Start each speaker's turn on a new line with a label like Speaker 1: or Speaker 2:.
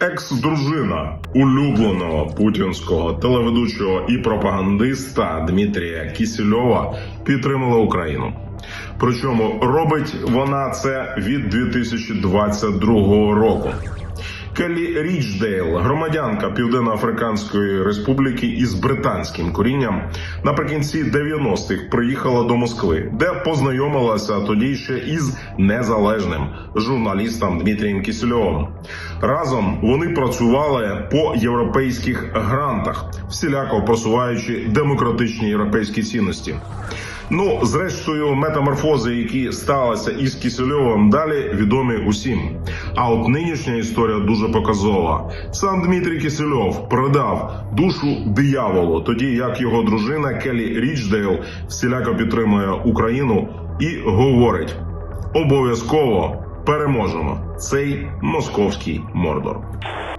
Speaker 1: Екс-дружина улюбленого путінського телеведучого і пропагандиста Дмитрія Кісельова підтримала Україну. Причому робить вона це від 2022 року. Келлі Річдейл, громадянка Південно-Африканської Республіки із британським корінням, наприкінці 90-х приїхала до Москви, де познайомилася тоді ще із незалежним журналістом Дмитрієм Кісельовим. Разом вони працювали по європейських грантах, всіляко просуваючи демократичні європейські цінності. Ну, зрештою, метаморфози, які сталися із Кісельовим, далі відомі усім. А от нинішня історія дуже показова. Сам Дмитрій Кісельов продав душу дияволу, тоді як його дружина Келі Річдейл всіляко підтримує Україну і говорить: обов'язково переможемо цей московський мордор.